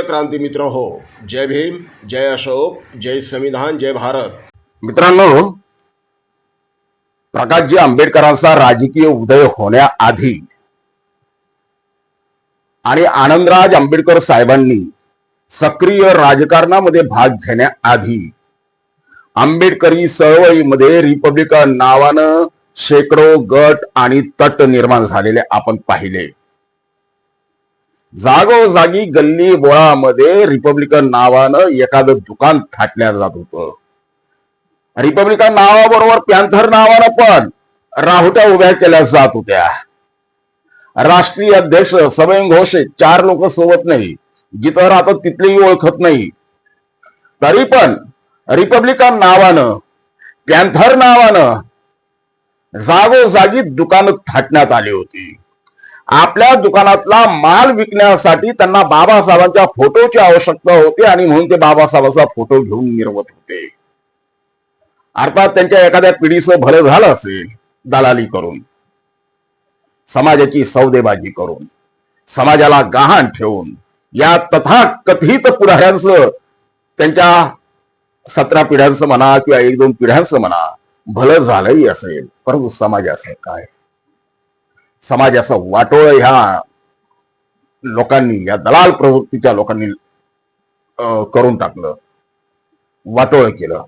प्रिय क्रांती मित्र हो जय भीम जय अशोक जय संविधान जय भारत. मित्रांनो प्रकाशजी आंबेडकरांचा राजकीय उदय होण्याआधी आणि आनंदराज आंबेडकर साहेबांनी सक्रिय राजकारणामध्ये भाग घेण्याआधी आंबेडकरी चळवळीमध्ये रिपब्लिकन नावानं शेकडो गट आणि तट निर्माण झालेले आपण पाहिले. जागोजागी गल्ली बोळामध्ये रिपब्लिकन नावानं एखादं दुकान थाटल्या जात होतं. रिपब्लिकन नावाबरोबर पॅन्थर नावानं पण राहुट्या उभ्या केल्या जात होत्या. राष्ट्रीय अध्यक्ष सवयं घोष चार लोक सोबत नाही जिथं राहतात तिथलेही ओळखत नाही. तरी पण रिपब्लिकन नावानं पॅन्थर नावानं जागोजागी दुकानं थाटण्यात आली होती. आपल्या दुकानातला माल विकण्यासाठी त्यांना बाबासाहेबांच्या फोटोची आवश्यकता होती आणि म्हणून ते बाबासाहेबांचा फोटो घेऊन मिरवत होते. अर्थात त्यांच्या एखाद्या पिढीचं भलं झालं असेल दलाली करून समाजाची सौदेबाजी करून समाजाला गहाण ठेवून या तथा कथित पुढाऱ्यांचं त्यांच्या सतरा पिढ्यांचं म्हणा किंवा एक दोन पिढ्यांचं म्हणा भलं झालंही असेल परंतु समाजाचं काय? समाजाचं वाटोळ ह्या लोकांनी या दलाल प्रवृत्तीच्या लोकांनी करून टाकलं वाटोळ केलं.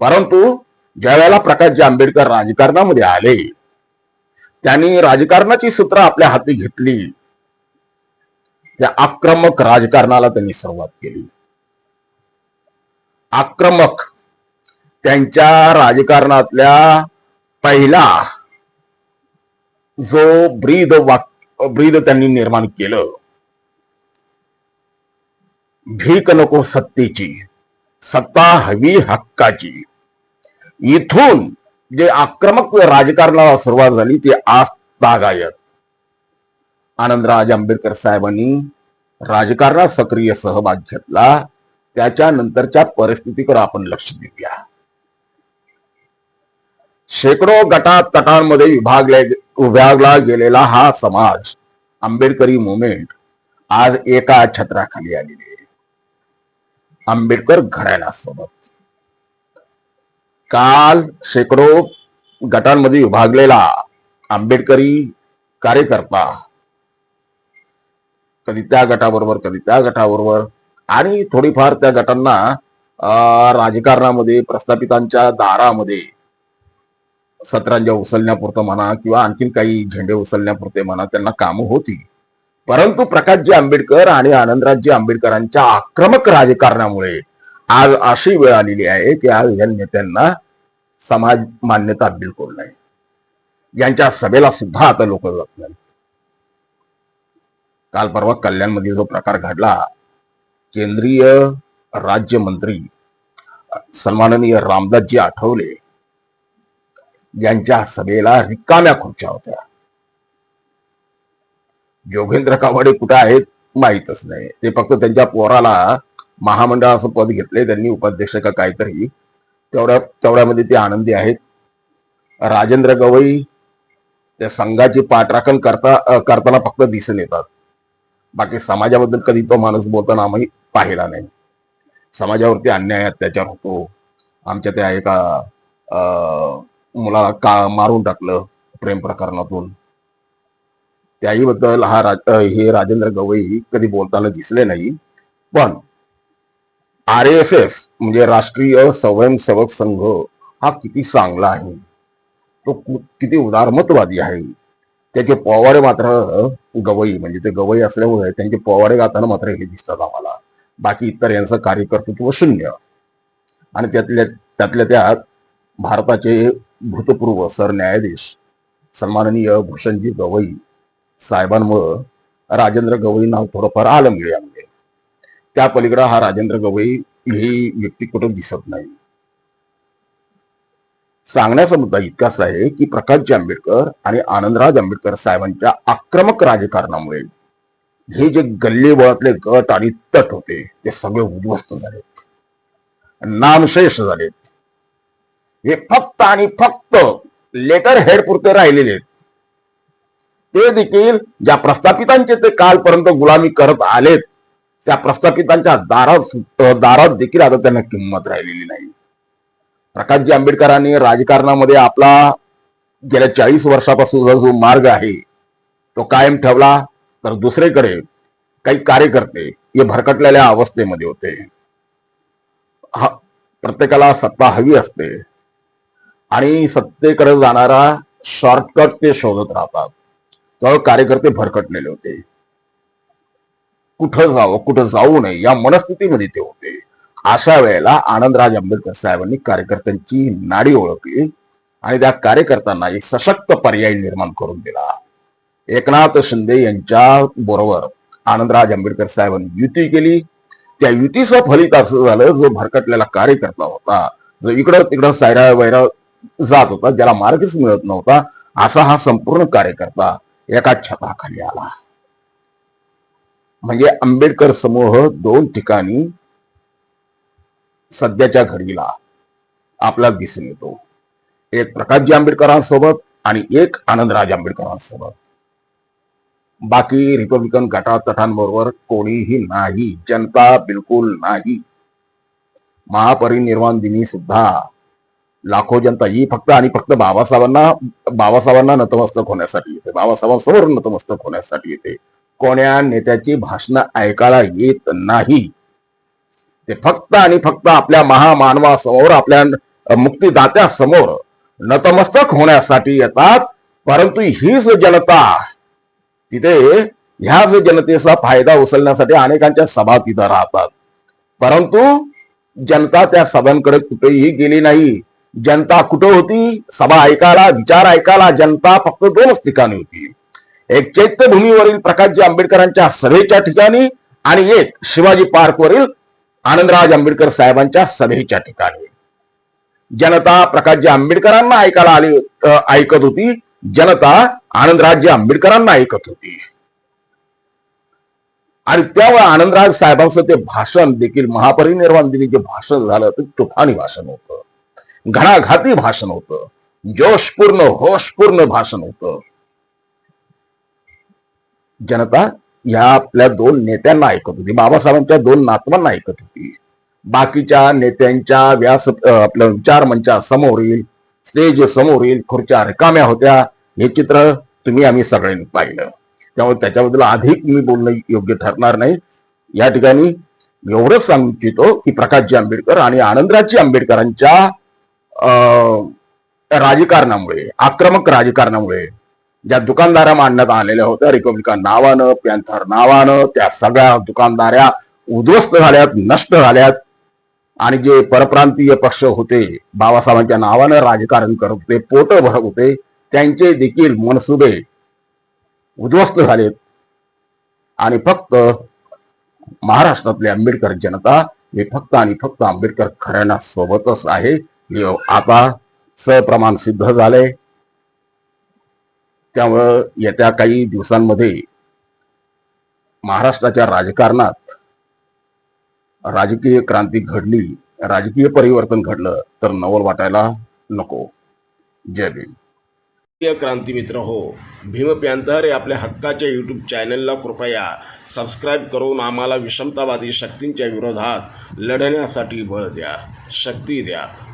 परंतु ज्या वेळेला प्रकाशजी आंबेडकर राजकारणामध्ये आले त्यांनी राजकारणाची सूत्र आपल्या हाती घेतली त्या आक्रमक राजकारणाला त्यांनी सुरुवात केली. आक्रमक त्यांच्या राजकारणातल्या पहिला जो ब्रीद वाक ब्रीद त्यांनी निर्माण केलं. भीक नको सत्तेची सत्ता हवी हक्काची. इथून जे आक्रमक राजकारणाला सुरुवात झाली ते आज तागायत. आनंदराज आंबेडकर साहेबांनी राजकारणात सक्रिय सहभाग घेतला त्याच्यानंतरच्या परिस्थितीकडे आपण लक्ष देऊया. शेकडो गटात तटांमध्ये विभागले उभ्यागला गेलेला हा समाज आंबेडकरी मुवमेंट आज एका छत्राखाली आलेली आहे. आंबेडकर घराण्यासोबत काल शेकडो गटांमध्ये विभागलेला आंबेडकरी कार्यकर्ता कधी त्या गटाबरोबर कधी त्या गटाबरोबर आणि थोडीफार त्या गटांना राजकारणामध्ये प्रस्थापितांच्या दारामध्ये सत्रांच्या उचलण्यापुरतं म्हणा किंवा आणखीन काही झेंडे उचलण्यापुरते म्हणा त्यांना कामं होती. परंतु प्रकाशजी आंबेडकर आणि आनंदराजजी आंबेडकरांच्या आक्रमक राजकारणामुळे आज अशी वेळ आलेली आहे की आज या नेत्यांना समाज मान्यता बिलकुल नाही यांच्या सभेला सुद्धा आता लोक जात नाहीत. काल परवा कल्याणमध्ये जो प्रकार घडला केंद्रीय राज्यमंत्री सन्माननीय रामदासजी आठवले यांच्या सभेला रिकाम्या खुर्च्या होत्या. योगेंद्र कावडे कुठे आहेत माहीतच नाही. ते फक्त त्यांच्या पोराला महामंडळाचं पद घेतले त्यांनी उपाध्यक्ष का काहीतरी. तेवढ्या तेवढ्यामध्ये ते आनंदी आहेत. राजेंद्र गवई त्या संघाची पाठराखण करता करताना फक्त दिसून येतात. बाकी समाजाबद्दल कधी तो माणूस बोलताना आम्ही पाहिला नाही. समाजावरती अन्याय अत्याचार होतो. आमच्या त्या एका मला मुलाला का मारून टाकलं प्रेम प्रकरणातून? त्याही बद्दल हा राज हे राजेंद्र गवई कधी बोलताना दिसले नाही. पण आर एस एस म्हणजे राष्ट्रीय स्वयंसेवक संघ हा किती चांगला आहे. तो किती उदारमतवादी आहे. त्याचे पोवाडे मात्र गवई म्हणजे ते गवई असल्यामुळे त्यांचे पोवाडे गाताना मात्र हे दिसतात आम्हाला. बाकी इतर यांचं कार्यकर्तृत्व शून्य. आणि त्यातल्या त्यातल्या त्यात भारताचे भूतपूर्व सरन्यायाधीश सन्माननीय भूषणजी गवई साहेबांमुळं राजेंद्र गवई नाव थोडंफार आलं यामध्ये त्या पलीकडे हा राजेंद्र गवई ही व्यक्ती कुठं दिसत नाही. सांगण्याचा मुद्दा इतकाच आहे की प्रकाशजी आंबेडकर आणि आनंदराज आंबेडकर साहेबांच्या आक्रमक राजकारणामुळे हे जे गल्लीबोळातले गट आणि तट होते ते सगळे उद्ध्वस्त झालेत. नामशेष झालेत. हे फक्त आणि फक्त लेटर हेड पुरते राहिलेले आहेत. ते देखील ज्या प्रस्थापितांचे ते कालपर्यंत गुलामी करत आलेत त्या प्रस्थापितांच्या दारात दारात देखील आता त्यांना किंमत राहिलेली नाही. प्रकाशजी आंबेडकरांनी राजकारणामध्ये आपला गेल्या चाळीस वर्षापासून जो मार्ग आहे तो कायम ठेवला तर दुसरेकडे काही कार्यकर्ते हे भरकटलेल्या अवस्थेमध्ये होते. प्रत्येकाला सत्ता हवी असते. आणि सत्तेकडे जाणारा शॉर्टकट ते शोधत राहतात. त्यामुळे कार्यकर्ते भरकटलेले होते. कुठं जावं कुठं जाऊ नये या मनस्थितीमध्ये ते होते. अशा वेळेला आनंदराज आंबेडकर साहेबांनी कार्यकर्त्यांची नाडी ओळखली आणि त्या कार्यकर्त्यांना एक सशक्त पर्याय निर्माण करून दिला. एकनाथ शिंदे यांच्या बरोबर आनंदराज आंबेडकर साहेबांनी युती केली. त्या युतीचं फलित असं झालं जो भरकटलेला कार्यकर्ता होता जो इकडं तिकडं सायरा वैरा जात होता ज्याला मार्गच मिळत नव्हता असा हा संपूर्ण कार्यकर्ता एका छताखाली आला. म्हणजे आंबेडकर समूह दोन ठिकाणी सध्याच्या घडीला आपला दिसून येतो. एक प्रकाशजी आंबेडकरांसोबत आणि एक आनंदराज आंबेडकरांसोबत. बाकी रिपब्लिकन गटातटांबरोबर कोणीही नाही जनता बिलकुल नाही. महापरिनिर्वाण दिनी सुद्धा लाखो जनता ही फक्त आणि फक्त बाबासाहेबांना बाबासाहेबांना नतमस्तक होण्यासाठी येते. बाबासाहेबांसमोर नतमस्तक होण्यासाठी येते. कोण्या नेत्याची भाषणं ऐकायला येत नाही. ते फक्त आणि फक्त आपल्या महामानवासमोर आपल्या मुक्तीदात्यासमोर नतमस्तक होण्यासाठी येतात. परंतु हीच जनता तिथे ह्याच जनतेचा फायदा उचलण्यासाठी अनेकांच्या सभा तिथं राहतात. परंतु जनता त्या सभांकडे कुठेही गेली नाही. जनता कुठं होती? सभा ऐकायला विचार ऐकायला जनता फक्त दोनच ठिकाणी होती. एक चैत्यभूमीवरील प्रकाशजी आंबेडकरांच्या सभेच्या ठिकाणी आणि एक शिवाजी पार्कवरील आनंदराज आंबेडकर साहेबांच्या सभेच्या ठिकाणी. जनता प्रकाशजी आंबेडकरांना ऐकायला आली ऐकत होती. जनता आनंदराजे आंबेडकरांना ऐकत होती. आणि त्यावेळी आनंदराज साहेबांचं ते भाषण देखील महापरिनिर्वाण दिनी जे भाषण झालं ते तुफानी भाषण होतं. घणाघाती भाषण होतं. जोशपूर्ण होशपूर्ण भाषण होतं. जनता या आपल्या दोन नेत्यांना ऐकत होती. बाबासाहेबांच्या दोन नातवांना ऐकत होती. बाकीच्या नेत्यांच्या व्यास आपल्या विचार मंचा समोरील स्टेज समोरील खुर्च्या रिकाम्या होत्या. हे चित्र तुम्ही आम्ही सगळ्यांनी पाहिलं. त्यामुळे त्याच्याबद्दल अधिक मी बोलणं योग्य ठरणार नाही. या ठिकाणी एवढंच सांगू इच्छितो की प्रकाशजी आंबेडकर आणि आनंदराजी आंबेडकरांच्या राजकारणामुळे आक्रमक राजकारणामुळे ज्या दुकानदारा मांडण्यात आलेल्या होत्या रिपब्लिकन नावानं पॅन्थर नावानं त्या सगळ्या दुकानदाऱ्या उद्ध्वस्त झाल्यात नष्ट झाल्यात. आणि जे परप्रांतीय पक्ष होते बाबासाहेबांच्या नावानं राजकारण करत होते पोट भरत होते त्यांचे देखील मनसुबे उद्ध्वस्त झालेत. आणि फक्त महाराष्ट्रातले आंबेडकर जनता हे फक्त आणि फक्त आंबेडकर खऱ्यांना सोबतच आहे. आता सप्रमाण सिद्ध झाले. त्यामुळं येत्या काही दिवसांमध्ये महाराष्ट्राच्या राजकारणात राजकीय क्रांती घडली राजकीय परिवर्तन घडलं तर नवल वाटायला नको. जय भीम. क्रांती मित्र हो भीम पॅन्थर हे आपल्या हक्काच्या यूट्यूब चॅनलला कृपया सबस्क्राईब करून आम्हाला विषमतावादी शक्तींच्या विरोधात लढण्यासाठी बळ द्या शक्ती द्या.